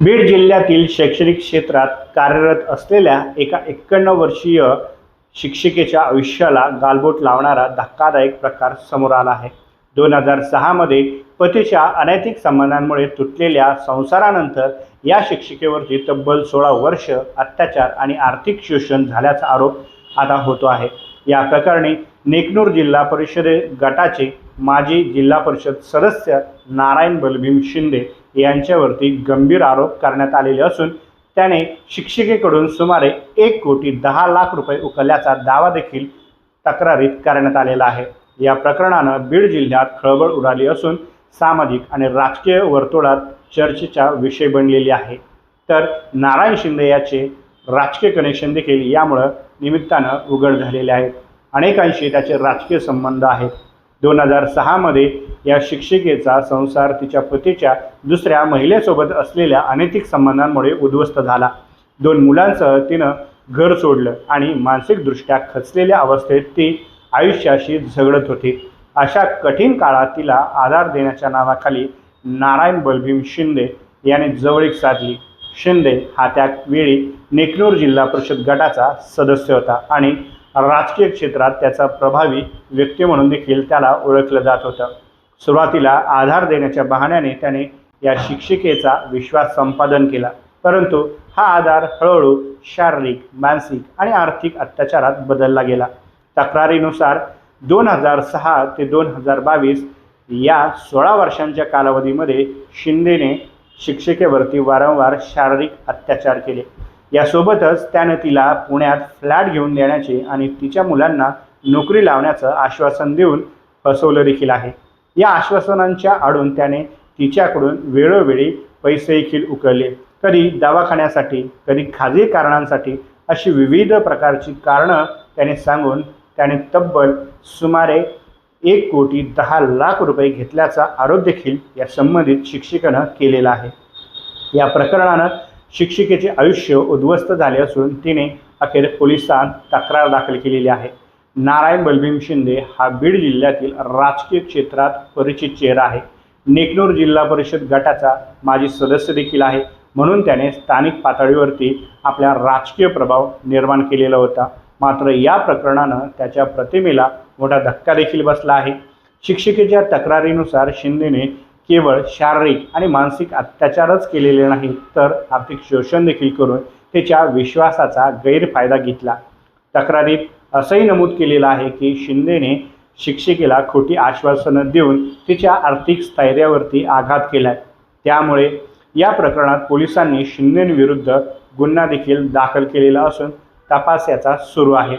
बीड जिल्ह्यातील शैक्षणिक क्षेत्रात कार्यरत असलेल्या एका एक्क्याण्णव वर्षीय शिक्षिकेच्या आयुष्याला गालबोट लावणारा धक्कादायक प्रकार समोर आला आहे. दोन हजार सहामध्ये पतीच्या अनैतिक संबंधांमुळे तुटलेल्या संसारानंतर या शिक्षिकेवरती तब्बल सोळा वर्ष अत्याचार आणि आर्थिक शोषण झाल्याचा आरोप आता होतो आहे. या प्रकरणी नेकनूर जिल्हा परिषदे गटाचे माजी जिल्हा परिषद सदस्य नारायण बलभीम शिंदे यांच्यावरती गंभीर आरोप करण्यात आलेले असून त्याने शिक्षिकेकडून सुमारे एक कोटी दहा लाख रुपये उकलल्याचा दावा देखील तक्रारीत करण्यात आलेला आहे. या प्रकरणानं बीड जिल्ह्यात खळबळ उडाली असून सामाजिक आणि राजकीय वर्तुळात चर्चेचा विषय बनलेली आहे. तर नारायण शिंदे याचे राजकीय कनेक्शन देखील यामुळं निमित्तानं उघड झालेले आहेत. अनेकांशी त्याचे राजकीय संबंध आहेत. दोन हजार सहामध्ये या शिक्षिकेचा संसार तिच्या पतीच्या दुसऱ्या महिलेसोबत असलेल्या अनैतिक संबंधांमुळे उद्ध्वस्त झाला. दोन मुलांसह तिनं घर सोडलं आणि मानसिकदृष्ट्या खचलेल्या अवस्थेत ती आयुष्याशी झगडत होती. अशा कठीण काळात तिला आधार देण्याच्या नावाखाली नारायण बलभीम शिंदे याने जवळीक साधली. शिंदे हा त्यावेळी नेकनूर जिल्हा परिषद गटाचा सदस्य होता आणि राजकीय क्षेत्रात त्याचा प्रभावी व्यक्ती म्हणून देखील त्याला ओळखलं जात होतं. सुरुवातीला आधार देण्याच्या बहाण्याने त्याने या शिक्षिकेचा विश्वास संपादन केला. परंतु हा आधार हळूहळू शारीरिक मानसिक आणि आर्थिक अत्याचारात बदलला गेला. तक्रारीनुसार दोन हजार सहा ते दोन हजार बावीस या सोळा वर्षांच्या कालावधीमध्ये शिंदेने शिक्षिकेवरती वारंवार शारीरिक अत्याचार केले. यासोबतच त्यानं तिला पुण्यात फ्लॅट घेऊन देण्याचे आणि तिच्या मुलांना नोकरी लावण्याचं आश्वासन देऊन फसवलं देखील आहे. या आश्वासनांच्या आडून त्याने तिच्याकडून वेळोवेळी पैसे देखील उकळले. कधी दवाखान्यासाठी कधी खाजगी कारणांसाठी अशी विविध प्रकारची कारणं त्याने सांगून त्याने तब्बल सुमारे एक कोटी दहा लाख रुपये घेतल्याचा आरोप देखील या संबंधित शिक्षिकेनं केलेला आहे. या प्रकरणानं शिक्षिकेचे आयुष्य उद्ध्वस्त झाले असून तिने अखेर पोलिसांत तक्रार दाखल केलेली आहे. नारायण बलभीम शिंदे हा बीड जिल्ह्यातील राजकीय क्षेत्रात परिचित चेहरा आहे. नेकनूर जिल्हा परिषद गटाचा माजी सदस्य देखील आहे. म्हणून त्याने स्थानिक पातळीवरती आपला राजकीय प्रभाव निर्माण केलेला होता. मात्र या प्रकरणानं त्याच्या प्रतिमेला मोठा धक्का देखील बसला आहे. शिक्षिकेच्या तक्रारीनुसार शिंदेने केवळ शारीरिक आणि मानसिक अत्याचारच केलेले नाही तर आर्थिक शोषण देखील करून त्याच्या विश्वासाचा गैरफायदा घेतला. तक्रारीत असंही नमूद केलेलं आहे की शिंदेने शिक्षिकेला खोटी आश्वासनं देऊन तिच्या आर्थिक स्थैर्यावरती आघात केला त्यामुळे या प्रकरणात पोलिसांनी शिंदेविरुद्ध गुन्हा देखील दाखल केलेला असून तपास याचा सुरू आहे.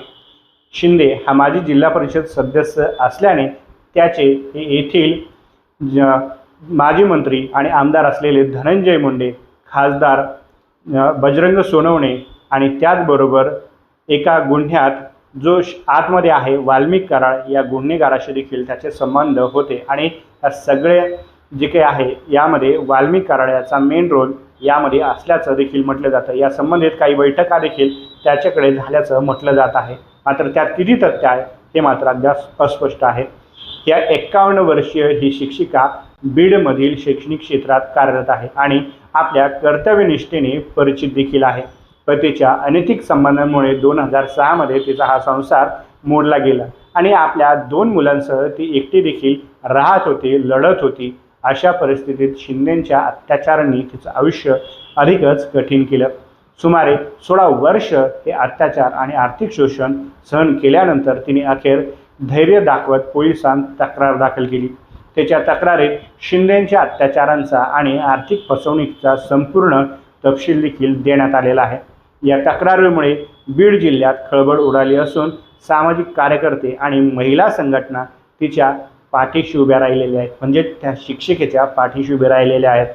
शिंदे हा माजी जिल्हा परिषद सदस्य असल्याने त्याचे हे येथील माजी मंत्री आणि आमदार असलेले धनंजय मुंडे खासदार बजरंग सोनवणे आणि त्याचबरोबर एका गुन्ह्यात जो श- आतमध्ये आहे वाल्मिक कराळ या गुन्हेगाराशी देखील त्याचे संबंध होते. आणि या सगळे जे काही आहे यामध्ये वाल्मिक कराळ याचा मेन रोल यामध्ये असल्याचं देखील म्हटलं जातं. या संबंधित काही बैठका देखील त्याच्याकडे झाल्याचं म्हटलं जात आहे. मात्र त्यात किती तथ्य आहे हे मात्र अद्याप अस्पष्ट आहे. या एक्कावन्न वर्षीय ही शिक्षिका बीडमधील शैक्षणिक क्षेत्रात कार्यरत आहे आणि आपल्या कर्तव्यनिष्ठेने परिचित देखील आहे. पतीच्या अनैतिक संबंधांमुळे दोन हजार सहामध्ये तिचा हा संसार मोडला गेला आणि आपल्या दोन मुलांसह ती एकटी देखील राहत होती लढत होती. अशा परिस्थितीत शिंदेच्या अत्याचारांनी तिचं आयुष्य अधिकच कठीण केलं. सुमारे सोळा वर्ष हे अत्याचार आणि आर्थिक शोषण सहन केल्यानंतर तिने अखेर धैर्य दाखवत पोलिसांत तक्रार दाखल केली. त्याच्या तक्रारीत शिंदेच्या अत्याचारांचा आणि आर्थिक फसवणुकीचा संपूर्ण तपशील देखील देण्यात आलेला आहे. या तक्रारीमुळे बीड जिल्ह्यात खळबळ उडाली असून सामाजिक कार्यकर्ते आणि महिला संघटना तिच्या पाठीशी उभ्या राहिलेल्या आहेत. म्हणजे त्या शिक्षिकेच्या पाठीशी उभे राहिलेल्या आहेत.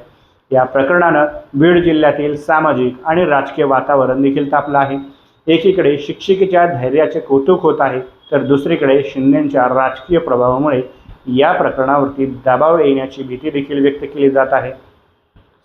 या प्रकरणानं बीड जिल्ह्यातील सामाजिक आणि राजकीय वातावरण देखील तापलं आहे. एकीकडे शिक्षिकेच्या धैर्याचे कौतुक होत आहे तर दुसरीकडे शिंदेच्या राजकीय प्रभावामुळे या प्रकरणावरती दबाव येण्याची भीती देखील व्यक्त केली जात आहे.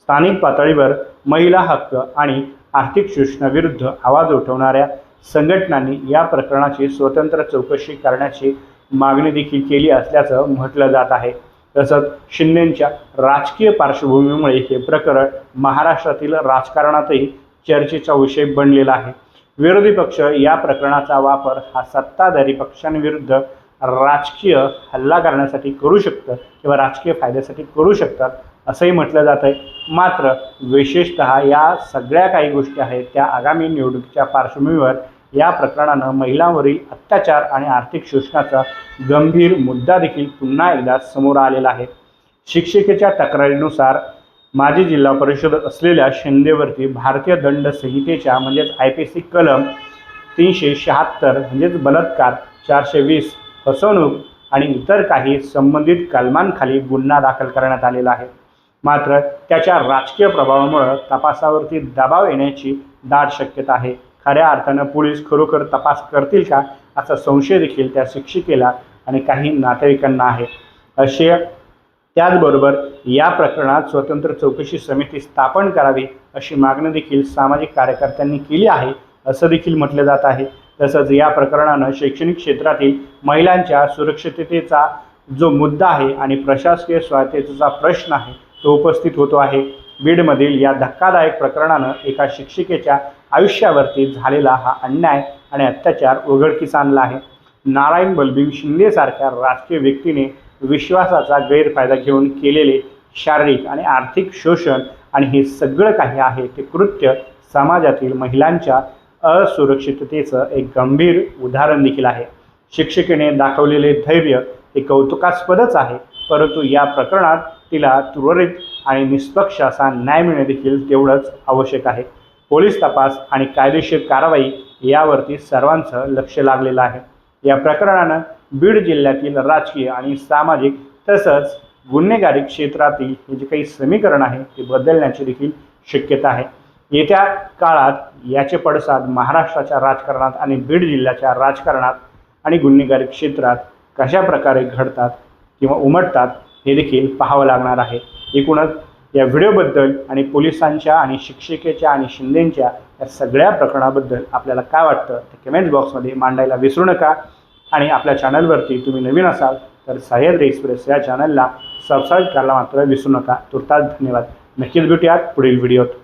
स्थानिक पातळीवर महिला हक्क आणि आर्थिक शोषणाविरुद्ध आवाज उठवणाऱ्या संघटनांनी या प्रकरणाची स्वतंत्र चौकशी करण्याची मागणी देखील केली असल्याचं म्हटलं जात आहे. तसंच शिंदेंच्या राजकीय पार्श्वभूमीमुळे हे प्रकरण महाराष्ट्रातील राजकारणातही चर्चेचा विषय बनलेला आहे. विरोधी पक्ष या प्रकरणाचा वापर हा सत्ताधारी पक्षांविरुद्ध राजकीय हल्ला करण्यासाठी करू शकतं किंवा राजकीय फायद्यासाठी करू शकतात असंही म्हटलं जात आहे. मात्र विशेषत या सगळ्या काही गोष्टी आहेत त्या आगामी निवडणुकीच्या पार्श्वभूमीवर या प्रकरणानं महिलांवरील अत्याचार आणि आर्थिक शोषणाचा गंभीर मुद्दा देखील पुन्हा एकदा समोर आलेला आहे. शिक्षिकेच्या तक्रारीनुसार माजी जिल्हा परिषद असलेल्या शिंदेवरती भारतीय दंड संहितेच्या म्हणजेच आय पी सी कलम तीनशे शहात्तर म्हणजेच बलात्कार चारशे वीस फसवणूक आणि इतर काही संबंधित कलमांखाली गुन्हा दाखल करण्यात आलेला आहे. मात्र त्याच्या राजकीय प्रभावामुळं तपासावरती दबाव येण्याची दाट शक्यता आहे. खऱ्या अर्थानं पोलीस खरोखर तपास करतील का असा संशय देखील त्या शिक्षिकेला आणि काही नातेवाईकांना आहे. असे त्याचबरोबर या प्रकरणात स्वतंत्र चौकशी समिती स्थापन करावी अशी मागणी देखील सामाजिक कार्यकर्त्यांनी केली आहे असं देखील म्हटलं जात आहे. तसंच या प्रकरणानं शैक्षणिक क्षेत्रातील महिलांच्या सुरक्षिततेचा जो मुद्दा आहे आणि प्रशासकीय स्वायत्तेचा प्रश्न आहे तो उपस्थित होतो आहे. बीडमधील या धक्कादायक प्रकरणानं एका शिक्षिकेच्या आयुष्यावरती झालेला हा अन्याय आणि अत्याचार उघडकीस आणला आहे. नारायण बलबीम शिंदेसारख्या राजकीय व्यक्तीने विश्वासाचा गैरफायदा घेऊन केलेले शारीरिक आणि आर्थिक शोषण आणि हे सगळं काही आहे ते कृत्य समाजातील महिलांच्या असुरक्षिततेचं एक गंभीर उदाहरण देखील आहे. शिक्षिकेने दाखवलेले धैर्य हे कौतुकास्पदच आहे परंतु या प्रकरणात तिला त्वरित आणि निष्पक्ष असा न्याय मिळणे देखील तेवढंच आवश्यक आहे. पोलीस तपास आणि कायदेशीर कारवाई यावरती सर्वांचं लक्ष लागलेलं आहे. या प्रकरणानं बीड जिल्ह्यातील राजकीय आणि सामाजिक तसंच गुन्हेगारी क्षेत्रातील हे जे काही समीकरण आहे ते बदलण्याची देखील शक्यता आहे. येत्या काळात याचे पडसाद महाराष्ट्राच्या राजकारणात आणि बीड जिल्ह्याच्या राजकारणात आणि गुन्हेगारी क्षेत्रात कशा प्रकारे घडतात किंवा उमटतात हे देखील पाहावं लागणार आहे. एकूणच या व्हिडिओबद्दल आणि पोलिसांच्या आणि शिक्षिकेच्या आणि शिंदेंच्या या सगळ्या प्रकरणाबद्दल आपल्याला काय वाटतं ते कमेंट बॉक्समध्ये मांडायला विसरू नका. आणि आपल्या चॅनलवरती तुम्ही नवीन असाल तर सह्याद्री एक्सप्रेस या चॅनलला सबस्क्राईब करायला मात्र विसरू नका. तुर्तास धन्यवाद. नक्कीच भेटूयात पुढील व्हिडिओत